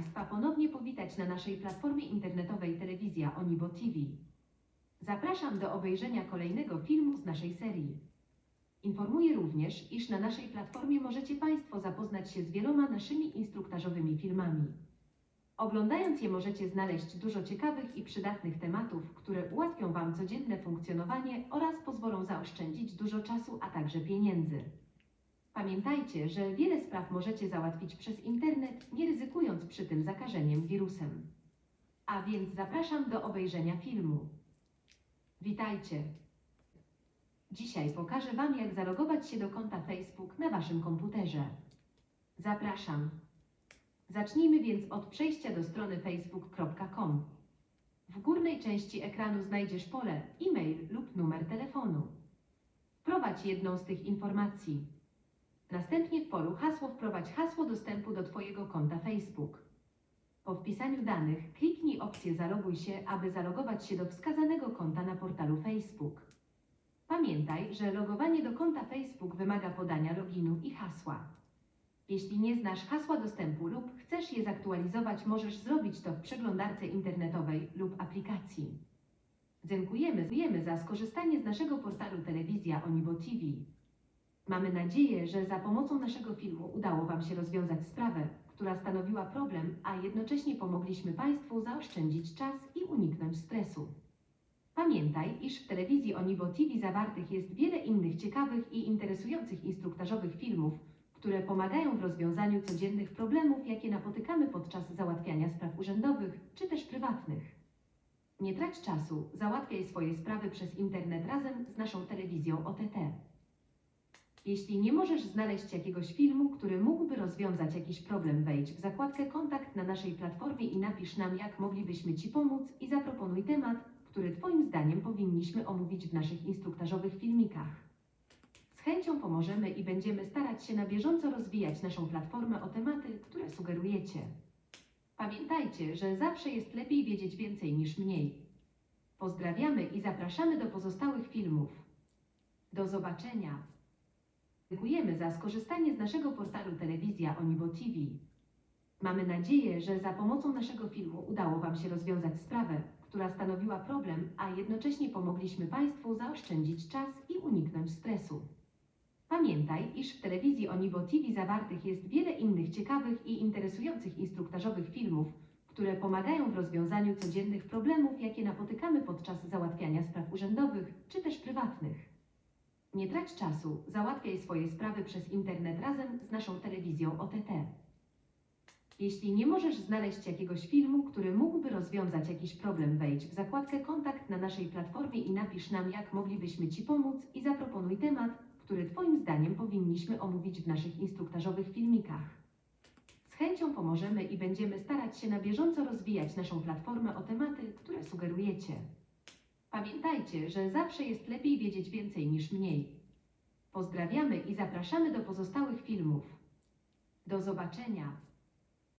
Państwa ponownie powitać na naszej platformie internetowej Telewizja Onibo TV. Zapraszam do obejrzenia kolejnego filmu z naszej serii. Informuję również, iż na naszej platformie możecie Państwo zapoznać się z wieloma naszymi instruktażowymi filmami. Oglądając je możecie znaleźć dużo ciekawych i przydatnych tematów, które ułatwią Wam codzienne funkcjonowanie oraz pozwolą zaoszczędzić dużo czasu, a także pieniędzy. Pamiętajcie, że wiele spraw możecie załatwić przez internet, nie ryzykując przy tym zakażeniem wirusem. A więc zapraszam do obejrzenia filmu. Witajcie! Dzisiaj pokażę Wam, jak zalogować się do konta Facebook na Waszym komputerze. Zapraszam. Zacznijmy więc od przejścia do strony facebook.com. W górnej części ekranu znajdziesz pole e-mail lub numer telefonu. Wprowadź jedną z tych informacji. Następnie w polu hasło wprowadź hasło dostępu do Twojego konta Facebook. Po wpisaniu danych kliknij opcję Zaloguj się, aby zalogować się do wskazanego konta na portalu Facebook. Pamiętaj, że logowanie do konta Facebook wymaga podania loginu i hasła. Jeśli nie znasz hasła dostępu lub chcesz je zaktualizować, możesz zrobić to w przeglądarce internetowej lub aplikacji. Dziękujemy, za skorzystanie z naszego portalu Telewizja Onibo TV. Mamy nadzieję, że za pomocą naszego filmu udało Wam się rozwiązać sprawę, która stanowiła problem, a jednocześnie pomogliśmy Państwu zaoszczędzić czas i uniknąć stresu. Pamiętaj, iż w telewizji Onibo TV zawartych jest wiele innych ciekawych i interesujących instruktażowych filmów, które pomagają w rozwiązaniu codziennych problemów, jakie napotykamy podczas załatwiania spraw urzędowych czy też prywatnych. Nie trać czasu, załatwiaj swoje sprawy przez internet razem z naszą telewizją OTT. Jeśli nie możesz znaleźć jakiegoś filmu, który mógłby rozwiązać jakiś problem, wejdź w zakładkę Kontakt na naszej platformie i napisz nam, jak moglibyśmy Ci pomóc i zaproponuj temat, który Twoim zdaniem powinniśmy omówić w naszych instruktażowych filmikach. Z chęcią pomożemy i będziemy starać się na bieżąco rozwijać naszą platformę o tematy, które sugerujecie. Pamiętajcie, że zawsze jest lepiej wiedzieć więcej niż mniej. Pozdrawiamy i zapraszamy do pozostałych filmów. Do zobaczenia. Dziękujemy za skorzystanie z naszego portalu Telewizja Onibo TV. Mamy nadzieję, że za pomocą naszego filmu udało Wam się rozwiązać sprawę, która stanowiła problem, a jednocześnie pomogliśmy Państwu zaoszczędzić czas i uniknąć stresu. Pamiętaj, iż w telewizji Onibo TV zawartych jest wiele innych ciekawych i interesujących instruktażowych filmów, które pomagają w rozwiązaniu codziennych problemów, jakie napotykamy podczas załatwiania spraw urzędowych czy też prywatnych. Nie trać czasu, załatwiaj swoje sprawy przez internet razem z naszą telewizją OTT. Jeśli nie możesz znaleźć jakiegoś filmu, który mógłby rozwiązać jakiś problem, wejdź w zakładkę Kontakt na naszej platformie i napisz nam, jak moglibyśmy Ci pomóc i zaproponuj temat, który Twoim zdaniem powinniśmy omówić w naszych instruktażowych filmikach. Z chęcią pomożemy i będziemy starać się na bieżąco rozwijać naszą platformę o tematy, które sugerujecie. Pamiętajcie, że zawsze jest lepiej wiedzieć więcej niż mniej. Pozdrawiamy i zapraszamy do pozostałych filmów. Do zobaczenia.